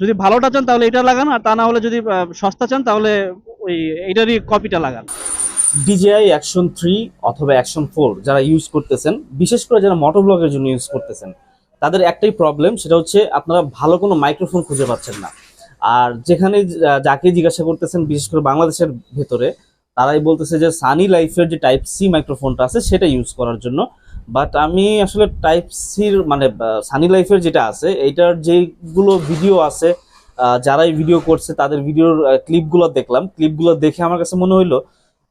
যদি ভালোটা চান তাহলে এটা লাগান, আর তা না হলে যদি সস্তা চান তাহলে ওই এটারই কপিটা লাগান। ডিজিআই অ্যাকশন থ্রি অথবা অ্যাকশন ফোর যারা ইউজ করতেছেন, বিশেষ করে যারা মোটর ব্লগের জন্য ইউজ করতেছেন, তাদের একটাই প্রবলেম সেটা হচ্ছে আপনারা ভালো কোনো মাইক্রোফোন খুঁজে পাচ্ছেন না। আর যেখানে যাকে জিজ্ঞাসা করতেছেন, বিশেষ করে বাংলাদেশের ভেতরে, তারাই বলতেছে যে সানি লাইফের যে টাইপ সি মাইক্রোফোনটা আছে, সেটা ইউজ করার জন্য বাট আমি আসলে টাইপ সির মানে সানি লাইফের যেটা আছে, এইটার যেগুলো ভিডিও আছে যারাই ভিডিও করছে, তাদের ভিডিওর ক্লিপগুলো দেখলাম। ক্লিপগুলো দেখে আমার কাছে মনে হইল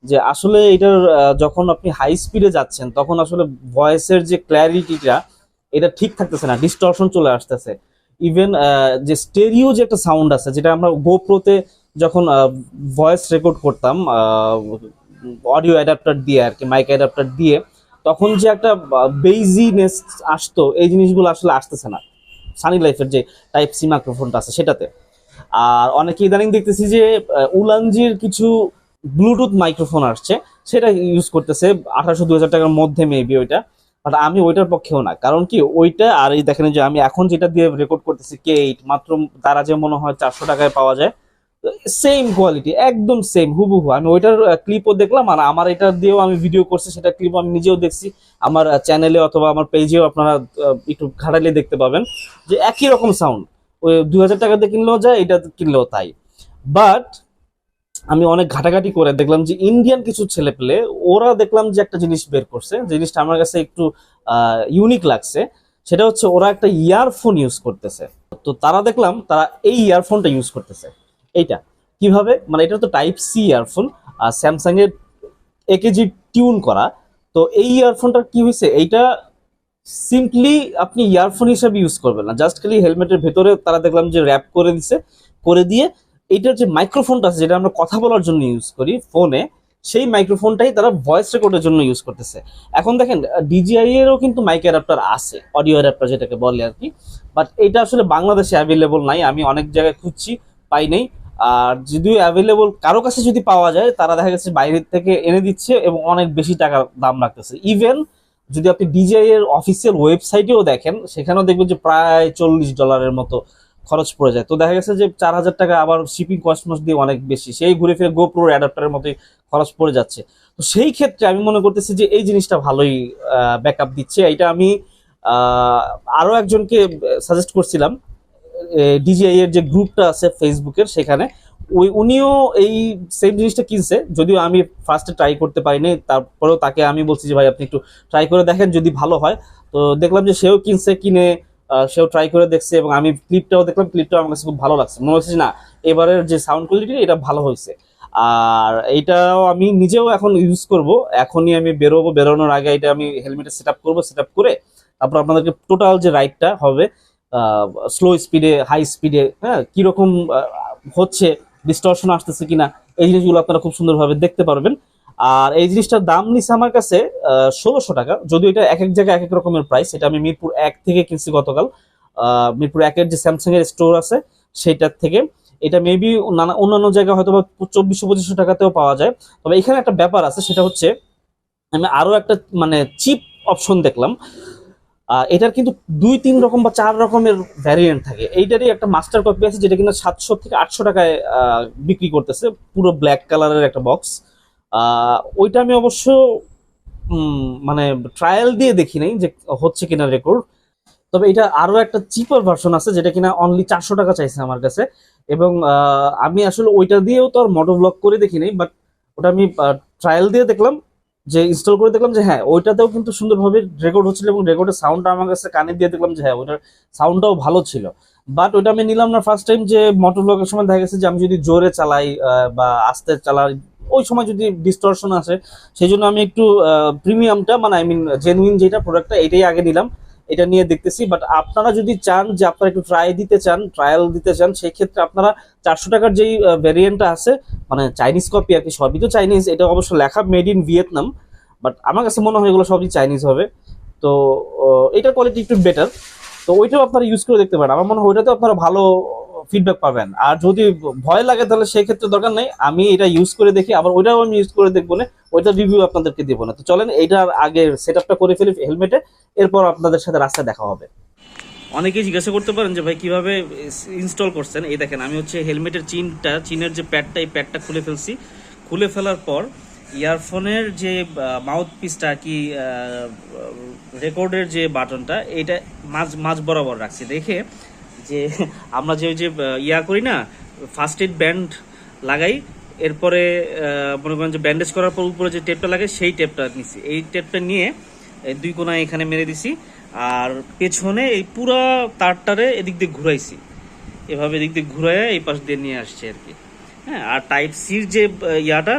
যে আসলে এটার যখন আপনি হাই স্পিডে যাচ্ছেন, তখন আসলে ভয়েসের যে ক্ল্যারিটিটা এটা ঠিক থাকতেছে না ডিস্টরশন চলে আসতেছে। ইভেন যে স্টেরিও যে একটা সাউন্ড আছে, যেটা আমরা গোপ্রোতে যখন ভয়েস রেকর্ড করতাম অডিও অ্যাডাপ্টার দিয়ে আর কি মাইক অ্যাডাপ্টার দিয়ে তখন যে একটা বেইজিনেস আসতো, এই জিনিসগুলো আসলে আসতেছে না। সানি লাইফের যে টাইপ সি মাইক্রোফোনটা আছে সেটাতে। আর অনেকে ইদানিং দেখতেছি যে উলানজির কিছু ব্লুটুথ মাইক্রোফোন আসছে, সেটা ইউজ করতেছে আঠারোশো দু হাজার টাকার মধ্যে মেবি ওইটা। বাট আমি ওইটার পক্ষেও না। কারণ কি, ওইটা আর এই দেখেন যে আমি এখন যেটা দিয়ে রেকর্ড করতেছি কে এইট মাত্র তারা যে মনে হয় চারশো টাকায় পাওয়া যায় সেম কোয়ালিটি একদম সেম হুবহু। আমি ওইটার ক্লিপও দেখলাম আর আমার এটা দিয়েও আমি ভিডিও করছি, সেটা ক্লিপ আমি নিজেও দেখছি। আমার চ্যানেলে অথবা আমার পেজেও আপনারা একটু ঘাটালে দেখতে পাবেন যে একই রকম সাউন্ড ওই দু হাজার টাকা দিয়ে কিনলেও যায়, এটা কিনলেও তাই। বাট আমি অনেক ঘাটাঘাটি করে দেখলাম যে ইন্ডিয়ান কিছু ছেলে পেলে, ওরা দেখলাম যে একটা জিনিস বের করছে, জিনিসটা আমার কাছে একটু ইউনিক লাগছে। সেটা হচ্ছে ওরা একটা ইয়ারফোন ইউজ করতেছে। তো তারা দেখলাম, তারা এই ইয়ারফোনটা ইউজ করতেছে। এইটা। কীভাবে? মানে এটা তো টাইপ সি ইয়ারফোন আর স্যামসাং এর একেজি টিউন করা। তো এই ইয়ারফোনটার কি হয়েছে? এইটা সিম্পলি আপনি ইয়ারফোন হিসাবে ইউজ করবেন না। জাস্ট খালি হেলমেটের ভেতরে তারা দেখলাম যে র্যাপ করে দিছে। করে দিয়ে এইটার যে মাইক্রোফোনটা আছে, যেটা আমরা কথা বলার জন্য ইউজ করি ফোনে সেই মাইক্রোফোনটাই তারা ভয়েস রেকর্ডের জন্য ইউজ করতেছে। এখন দেখেন ডিজিআই এরও কিন্তু মাইক অ্যাডাপ্টার আছে অডিও অ্যাডাপ্টার যেটাকে বলে আর কি। বাট এটা আসলে বাংলাদেশে অ্যাভেলেবল নাই। আমি অনেক জায়গায় খুঁজছি, পাই নাই। আর যদিও অ্যাভেলেবল কারও কাছে যদি পাওয়া যায়, তারা দেখা গেছে বাইরের থেকে এনে দিচ্ছে এবং অনেক বেশি টাকা দাম রাখতেছে। ইভেন যদি আপনি ডিজিআই এর অফিসিয়াল ওয়েবসাইটেও দেখেন, সেখানেও দেখবেন যে প্রায় চল্লিশ ডলারের মতো খরচ পড়ে যায়। তো দেখা গেছে যে চার হাজার টাকা আবার শিপিং কস্ট দিয়ে অনেক বেশি। সেই ঘুরে ফিরে গোপ্রো অ্যাডাপ্টারের মতোই খরচ পড়ে যাচ্ছে। তো সেই ক্ষেত্রে আমি মনে করতেছি যে এই জিনিসটা ভালোই ব্যাকআপ দিচ্ছে। এটা আমি আরও একজনকে সাজেস্ট করছিলাম। ডিজিআই এর যে গ্রুপটা আছে ফেসবুকের সেখানে, ওই উনিও এই সেম জিনিসটা কিনছে, যদিও আমি ফার্স্টে ট্রাই করতে পারিনি, তারপরেও তাকে আমি বলছি যে, ভাই, আপনি একটু ট্রাই করে দেখেন যদি ভালো হয়। তো দেখলাম যে সেও কিনছে, কিনে সেও ট্রাই করে দেখছে এবং আমি ক্লিপটাও দেখলাম ক্লিপটাও আমার কাছে খুব ভালো লাগছে। মনে হচ্ছে না, এবারের যে সাউন্ড কোয়ালিটি এটা ভালো হয়েছে। আর এইটাও আমি নিজেও এখন ইউজ করব, এখনই আমি বেরোবো, বেরোনোর আগে এটা আমি হেলমেটে সেট আপ করব সেট আপ করে তারপর আপনাদেরকে টোটাল যে রাইডটা হবে স্লো স্পিডে হাই স্পিডে হ্যাঁ কীরকম হচ্ছে ডিস্টরশন আসতেছে কিনা, এই জিনিসগুলো আপনারা খুব সুন্দরভাবে দেখতে পারবেন। আর এই জিনিসটার দাম নিছে আমার কাছে ষোলোশো টাকা, যদিও এটা এক এক জায়গায় এক এক রকমের প্রাইস এটা আমি মিরপুর এক থেকে কিনছি গতকাল। মিরপুর একের যে স্যামসাং এর স্টোর আছে, সেইটার থেকে। এটা মেবি নানা, অন্যান্য জায়গায় হয়তো বা চব্বিশশো, পঁচিশশো টাকাতেও পাওয়া যায়। তবে এখানে একটা ব্যাপার আছে, সেটা হচ্ছে, আমি আরও একটা মানে চিপ অপশন দেখলাম। এটার কিন্তু দুই, তিন রকম বা চার রকমের ভ্যারিয়েন্ট থাকে। এইটারই একটা মাস্টার কপি আছে যেটা কিনা সাতশো থেকে আটশো টাকায় বিক্রি করতেছে। পুরো ব্ল্যাক কালারের একটা বক্স ওইটা আমি অবশ্য মানে ট্রায়াল দিয়ে দেখি নাই যে হচ্ছে কিনা রেকর্ড তবে এটা আরও একটা চিপার ভার্সন আছে যেটা কিনা অনলি চারশো টাকা চাইছে আমার কাছে। এবং আমি আসলে ওইটা দিয়েও তো আর মোটো ব্লগ করে দেখি নাই বাট ওটা আমি ট্রায়াল দিয়ে দেখলাম। যে ইনস্টল করে দেখলাম যে হ্যাঁ ওইটাতেও কিন্তু সুন্দরভাবে রেকর্ড হচ্ছিল এবং রেকর্ডের সাউন্ডটা আমার কাছে কানে দিয়ে দেখলাম যে হ্যাঁ ওইটার সাউন্ডটাও ভালো ছিল। বাট ওইটা আমি নিলাম না ফার্স্ট টাইম যে মোটর ব্লগের সময় দেখা গেছে যে আমি যদি জোরে চালাই বা আস্তে চালাই, ওই সময় যদি ডিস্টর্শন আসে, সেই জন্য আমি একটু প্রিমিয়ামটা মানে আই মিন জেনুইন যেটা প্রোডাক্টটা এটাই আগে নিলাম। এটা নিয়ে দেখতেছি বাট আপনারা যদি চান যে আপনারা একটু ট্রাই দিতে চান ট্রায়াল দিতে চান সেই ক্ষেত্রে আপনারা চারশো টাকার যেই ভ্যারিয়েন্টটা আছে মানে চাইনিজ কপি আর কি, সবই তো চাইনিজ এটা অবশ্য লেখা মেড ইন ভিয়েতনাম বাট আমার কাছে মনে হয় এগুলো সবই চাইনিজ হবে। তো এটার কোয়ালিটি একটু বেটার তো ওইটাও আপনারা ইউজ করে দেখতে পারেন। আমার মনে হয় ওইটাতে আপনারা ভালো ফিডব্যাক পাবেন। আর যদি ভয় লাগে তাহলে সেই ক্ষেত্রে দরকার নেই, আমি এটা ইউজ করে দেখি, আবার ওইটাও আমি ইউজ করে দেখব না। ওইটার রিভিউ আপনাদেরকে দেবো না। তো চলেন, এইটার আগে সেট করে ফেলি হেলমেটে এরপর আপনাদের সাথে রাস্তায় দেখা হবে। অনেকেই জিজ্ঞাসা করতে পারেন যে, ভাই, কীভাবে ইনস্টল করছেন? এই দেখেন, আমি হচ্ছে হেলমেটের চিনটা, চিনের যে প্যাডটা এই প্যাডটা খুলে ফেলছি। খুলে ফেলার পর ইয়ারফোনের যে মাউথ পিসটা কি রেকর্ডের যে বাটনটা এটা মাঝ মাঝ বরাবর রাখছি। দেখে যে, আমরা যে, ওই যে ইয়া করি না ফার্স্ট এড ব্যান্ড লাগাই এরপরে মনে করেন যে ব্যান্ডেজ করার পর উপরে যে টেপটা লাগে, সেই টেপটা নিছি। এই টেপটা নিয়ে দুই কোনায় এখানে মেরে দিছি। আর পেছনে এই পুরা তারটারে এদিক দিয়ে ঘুরাইছি। এভাবে এদিক দিয়ে ঘুরাইয়া এই পাশ দিয়ে নিয়ে আসছে আর কি। হ্যাঁ আর টাইপ সির যে ইয়াটা,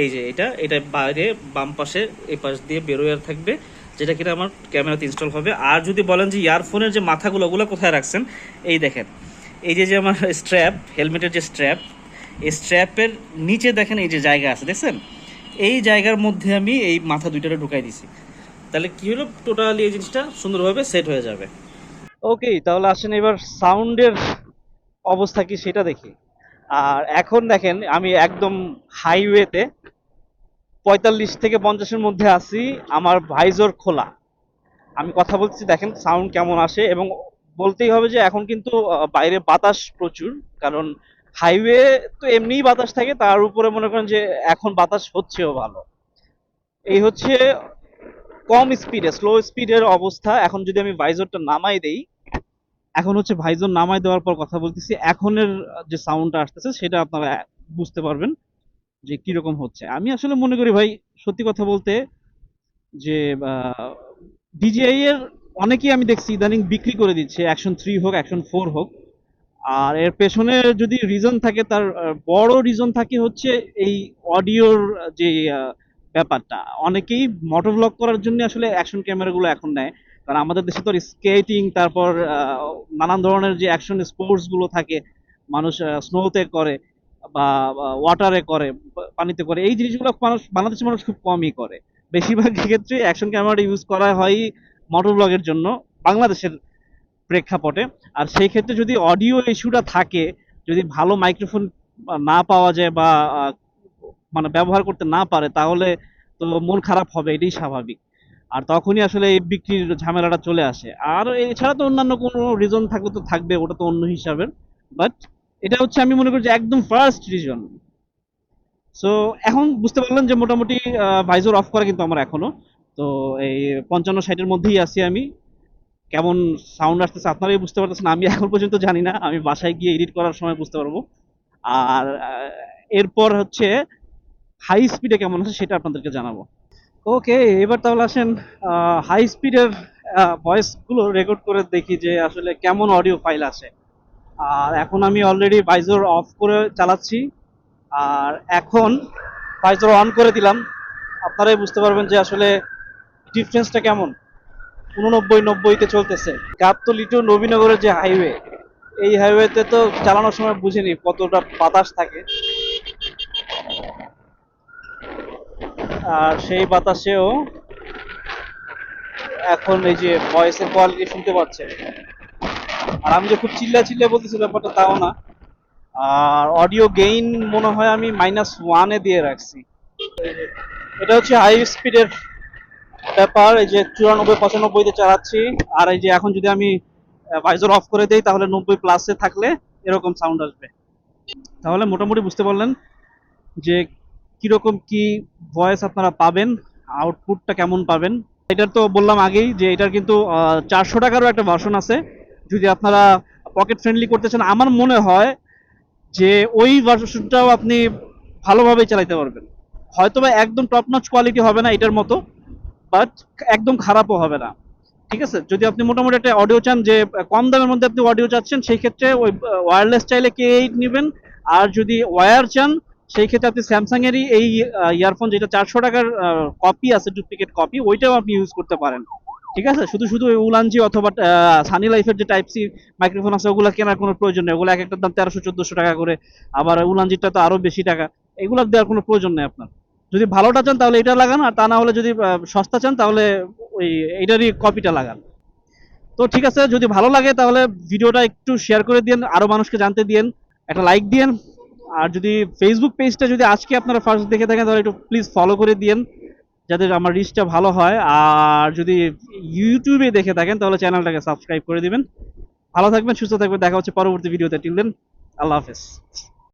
এই যে এটা এটা বাইরে বাম পাশে এই পাশ দিয়ে বেরোয় থাকবে, যেটা কিনা আমার ক্যামেরাতে ইনস্টল হবে। আর যদি বলেন যে ইয়ারফোনের যে মাথাগুলো, ওগুলো কোথায় রাখছেন? এই দেখেন। এই যে যে আমার স্ট্র্যাপ হেলমেটের যে স্ট্র্যাপ স্ট্র্যাপের নিচে দেখেন এই যে জায়গা আছে, দেখছেন? এই জায়গার মধ্যে আমি এই মাথা দুইটারে ঢুকাই দিছি। তাহলে কি হলো? টোটালি এই জিনিসটা সুন্দরভাবে সেট হয়ে যাবে। ওকে তাহলে আসেন এবার সাউন্ডের অবস্থা কি সেটা দেখি। আর এখন দেখেন, আমি একদম হাইওয়েতে পঁয়তাল্লিশ থেকে পঞ্চাশের মধ্যে আছি, আমার ভাইজোর খোলা। আমি কথা বলছি, দেখেন সাউন্ড কেমন আসে এবং বলতেই হবে যে এখন কিন্তু বাইরে বাতাস প্রচুর, কারণ হাইওয়ে তো এমনিই বাতাস থাকে, তার উপরে মনে করেন যে এখন বাতাস হচ্ছেও ভালো। এই হচ্ছে কম স্পিডে স্লো স্পিডের অবস্থা। এখন যদি আমি ভাইজরটা নামাই দেই, এখন হচ্ছে ভাইজর নামাই দেওয়ার পর কথা বলতেছি, এখনের যে সাউন্ডটা আসতেছে, সেটা আপনারা বুঝতে পারবেন যে কীরকম হচ্ছে। আমি আসলে মনে করি ভাই, সত্যি কথা বলতে যে ডিজিআই এর অনেকেই আমি দেখছি ইদানিং বিক্রি করে দিচ্ছে অ্যাকশন থ্রি হোক অ্যাকশন ফোর হোক। আর এর পেছনে যদি রিজন থাকে, তার বড় রিজন থাকে হচ্ছে এই অডিওর যে ব্যাপারটা। অনেকেই মোটর ব্লগ করার জন্য আসলে অ্যাকশন ক্যামেরাগুলো এখন নেয়। কারণ আমাদের দেশে তো স্কেটিং তারপর নানান ধরনের যে অ্যাকশন স্পোর্টসগুলো থাকে, মানুষ স্নোতে করে বা ওয়াটারে করে পানিতে করে, এই জিনিসগুলো মানুষ, বাংলাদেশের মানুষ খুব কমই করে। বেশিরভাগ ক্ষেত্রে অ্যাকশন ক্যামেরাটা ইউজ করা হয় মোটর ব্লগের জন্য। বাংলাদেশের প্রেক্ষাপটে। আর সেই ক্ষেত্রে যদি অডিও ইস্যুটা থাকে, যদি ভালো মাইক্রোফোন না পাওয়া যায় বা মানে ব্যবহার করতে না পারে, তাহলে তো মন খারাপ হবে, এটাই স্বাভাবিক। আর তখনই আসলে এই বিক্রির ঝামেলাটা চলে আসে। আর এছাড়া তো অন্যান্য কোনো রিজন থাকলে তো থাকবে, ওটা তো অন্য হিসাবের বাট এটা হচ্ছে আমি মনে করি যে একদম ফার্স্ট রিজন সো এখন বুঝতে পারলাম যে মোটামুটি ভাইজোর অফ করা কিন্তু আমার এখনও। তো এই পঞ্চান্ন ষাটের মধ্যেই আছি আমি। কেমন সাউন্ড আসতেছে আপনারাই বুঝতে পারতেছেন, আমি এখন পর্যন্ত জানি না, আমি বাসায় গিয়ে এডিট করার সময় বুঝতে পারব। আর এরপর হচ্ছে হাই স্পিডে কেমন আছে সেটা আপনাদেরকে জানাব। ওকে এবার তাহলে আসেন হাই স্পিডের ভয়েসগুলো রেকর্ড করে দেখি যে আসলে কেমন অডিও ফাইল আছে। আর এখন আমি অলরেডি ভাইজর অফ করে চালাচ্ছি। আর এখন ভাইজর অন করে দিলাম। আপনারাই বুঝতে পারবেন যে আসলে ডিফারেন্সটা কেমন। উননব্বই নব্বইতে চলতেছে। গাবতলি টু নবীনগরের যে হাইওয়ে এই হাইওয়েতে তো চালানোর সময় বুঝিনি কতটা বাতাস থাকে। আর সেই বাতাসেও এখন এই যে ভয়েসের কোয়ালিটি শুনতে পাচ্ছে। আর আমি যে খুব চিল্লা চিল্লা বলতেছি ব্যাপারটা তাও না। আর অডিও গেইন মনে হয় আমি মাইনাস ওয়ানে দিয়ে রাখছি। এটা হচ্ছে হাই স্পিডের ব্যাপার, এই যে চুরানব্বই, পঁচানব্বইতে চালাচ্ছি, আর এই যে এখন যদি আমি ভাইজর অফ করে দেই, তাহলে নব্বই প্লাসে থাকলে এরকম সাউন্ড আসবে। তাহলে মোটামুটি বুঝতে পারলেন যে কীরকম কি ভয়েস আপনারা পাবেন আউটপুটটা কেমন পাবেন। এটার তো বললাম আগেই যে এটার কিন্তু চারশো টাকারও একটা ভার্সন আছে। যদি আপনারা পকেট ফ্রেন্ডলি করতে চান, আমার মনে হয় যে ওই ভার্সনটাও আপনি ভালোভাবেই চালাতে পারবেন। হয়তো বা একদম টপ নচ কোয়ালিটি হবে না এটার মতো বাট একদম খারাপও হবে না। ঠিক আছে? যদি আপনি মোটামুটি একটা অডিও চান যে, কম দামের মধ্যে আপনি অডিও চাচ্ছেন, সেই ক্ষেত্রে ওই ওয়্যারলেস চাইলে কে এইট নেবেন। আর যদি ওয়্যার চান, সেই ক্ষেত্রে আপনি স্যামসাং এরই এই ইয়ারফোন যেটা চারশো টাকার কপি আছে ডুপ্লিকেট কপি ওইটাও আপনি ইউজ করতে পারেন। ঠিক আছে? শুধু শুধু উলানজি অথবা সানি লাইফের যে টাইপ সি মাইক্রোফোন আছে, ওগুলো কেনার কোনো প্রয়োজন নেই। ওগুলো এক একটার দাম তেরোশো, চোদ্দশো টাকা করে। আবার উলানজিটা তো আরও বেশি টাকা। এগুলো দেওয়ার কোনো প্রয়োজন নেই আপনার। যদি ভালোটা চান তাহলে এটা লাগান, আর তা না হলে যদি সস্তা চান তাহলে ওই এইটারই কপিটা লাগান। তো ঠিক আছে, যদি ভালো লাগে তাহলে ভিডিওটা একটু শেয়ার করে দিন আরও মানুষকে জানতে দিন একটা লাইক দিন আর যদি ফেসবুক পেজটা যদি আজকে আপনারা ফার্স্ট দেখে থাকেন, তাহলে একটু প্লিজ ফলো করে দিন যাতে আমার রিচটা ভালো হয়। আর যদি ইউটিউবে দেখে থাকেন, তাহলে চ্যানেলটাকে সাবস্ক্রাইব করে দিবেন। ভালো থাকবেন, সুস্থ থাকবেন, দেখা হচ্ছে পরবর্তী ভিডিওতে টিল দেন আল্লাহ হাফেজ।